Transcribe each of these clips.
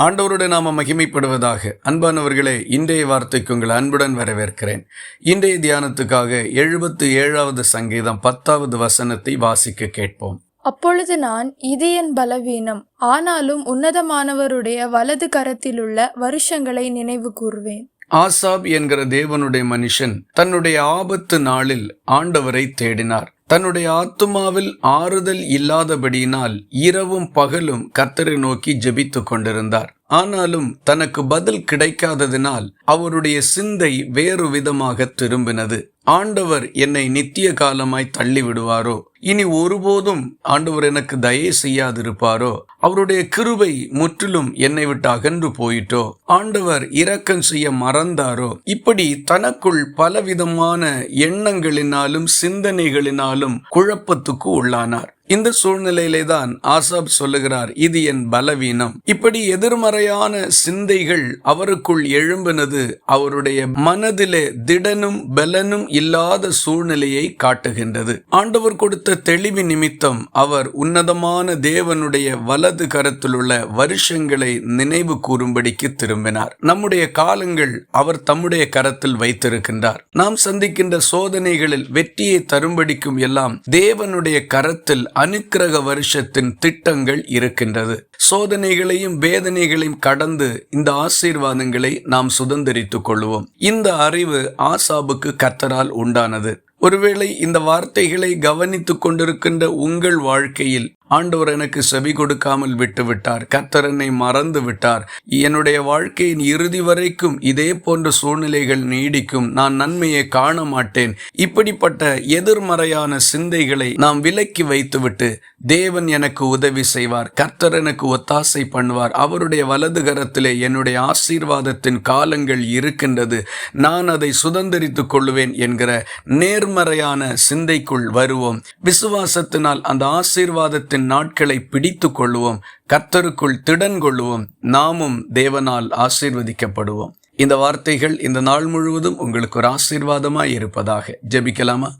ஆண்டவருடைய நாம மகிமைப்படுவதாக. அன்பானவர்களே இன்றைய வார்த்தைக்கு உங்கள் அன்புடன் வரவேற்கிறேன். இன்றைய தியானத்துக்காக எழுபத்து ஏழாவது சங்கீதம் பத்தாவது வசனத்தை வாசிக்க கேட்போம். அப்பொழுது நான் இது என் பலவீனம் ஆனாலும் உன்னதமானவருடைய வலது கரத்திலுள்ள வருஷங்களை நினைவு கூர்வேன். ஆசாப் என்கிற தேவனுடைய மனுஷன் தன்னுடைய ஆபத்து நாளில் ஆண்டவரை தேடினார். தன்னுடைய ஆத்துமாவில் ஆறுதல் இல்லாதபடியினால் இரவும் பகலும் கர்த்தரை நோக்கி ஜெபித்துக் கொண்டிருந்தார். ஆனாலும் தனக்கு பதில் கிடைக்காததினால் அவருடைய சிந்தை வேறு விதமாக திரும்பினது. ஆண்டவர் என்னை நித்திய காலமாய் தள்ளி விடுவாரோ இனி ஒருபோதும் ஆண்டவர் எனக்கு தயை செய்யாதிருப்பாரோ? அவருடைய கிருபை முற்றிலும் என்னை விட்டு அகன்று போயிட்டோ? ஆண்டவர் இரக்கம் செய்ய மறந்தாரோ? இப்படி தனக்குள் பலவிதமான எண்ணங்களினாலும் சிந்தனைகளினாலும் குழப்பத்துக்கு உள்ளானார். இந்த சூழ்நிலையிலே தான் ஆசாப் சொல்லுகிறார் இது என் பலவீனம். இப்படி எதிர்மறையான சிந்தைகள் அவருக்குள் எழும்பினது அவருடைய மனதிலே திடனும் பலனும் இல்லாத சூழ்நிலையை காட்டுகின்றது. ஆண்டவர் கொடுத்த தெளிவு நிமித்தம் அவர் உன்னதமான தேவனுடைய வலது கரத்திலுள்ள வருஷங்களை நினைவு கூறும்படிக்கு திரும்பினார். நம்முடைய காலங்கள் அவர் தம்முடைய கரத்தில் வைத்திருக்கின்றார். நாம் சந்திக்கின்ற சோதனைகளில் வெற்றியை தரும்படிக்கும் எல்லாம் தேவனுடைய கரத்தில் அனுக்கிரக வருஷத்தின் திட்டங்கள் இருக்கின்றது. சோதனைகளையும் வேதனைகளையும் கடந்து இந்த ஆசீர்வாதங்களை நாம் சுதந்திரித்துக் கொள்வோம். இந்த அறிவு ஆசாபுக்கு கத்தரால் உண்டானது. ஒருவேளை இந்த வார்த்தைகளை கவனித்துக் கொண்டிருக்கின்ற உங்கள் வாழ்க்கையில் ஆண்டவர் எனக்கு செவி கொடுக்காமல் விட்டுவிட்டார். விட்டார் என்னை மறந்து விட்டார். என்னுடைய வாழ்க்கையின் இறுதி வரைக்கும் இதே போன்ற சூழ்நிலைகள் நீடிக்கும். நான் நன்மையை காண மாட்டேன் இப்படிப்பட்ட எதிர்மறையான சிந்தைகளை நாம் விலக்கி வைத்துவிட்டு தேவன் எனக்கு உதவி செய்வார். கர்த்தர் எனக்கு ஒத்தாசை பண்ணுவார். அவருடைய வலது கரத்திலே என்னுடைய ஆசீர்வாதத்தின் காலங்கள் இருக்கின்றது. நான் அதை சுதந்திரித்துக் கொள்ளுவேன் என்கிற நேர்மறையான சிந்தைக்குள் வருவோம். விசுவாசத்தினால் அந்த ஆசீர்வாதத்தின் நாட்களை பிடித்து கொள்வோம் கர்த்தருக்குள் திடன் கொள்வோம் நாமும் தேவனால் ஆசீர்வதிக்கப்படுவோம். இந்த வார்த்தைகள் இந்த நாள் முழுவதும் உங்களுக்கு ஒரு ஆசீர்வாதமாய் இருப்பதாக ஜெபிக்கலாமா?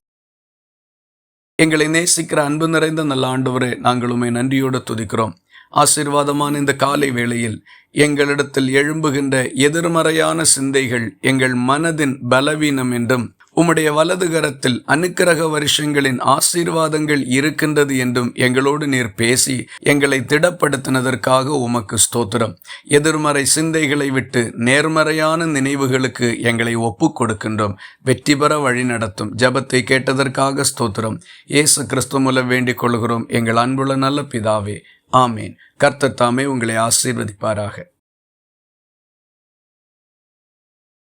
எங்களை நேசிக்கிற அன்பு நிறைந்த நல்ல ஆண்டவரே நாங்கள் உண்மை நன்றியோடு துதிக்கிறோம். ஆசீர்வாதமான இந்த காலை வேளையில் எங்களிடத்தில் எழும்புகின்ற எதிர்மறையான சிந்தைகள் எங்கள் மனதின் பலவீனம் என்றும் உம்முடைய வலது கரத்தில் அனுக்கிரக வருஷங்களின் ஆசீர்வாதங்கள் இருக்கின்றது என்றும் எங்களோடு நீர் பேசி எங்களை திடப்படுத்தினதற்காக உமக்கு ஸ்தோத்திரம். எதிர்மறை சிந்தைகளை விட்டு நேர்மறையான நினைவுகளுக்கு எங்களை ஒப்புக் கொடுக்கின்றோம். வெற்றி பெற வழி நடத்தும். ஜபத்தை கேட்டதற்காக ஸ்தோத்திரம். இயேசு கிறிஸ்து மூலம் வேண்டிக் கொள்கிறோம். எங்கள் அன்புள்ள நல்ல பிதாவே. ஆமேன். கர்த்தர் தாமே உங்களை ஆசீர்வதிப்பாராக.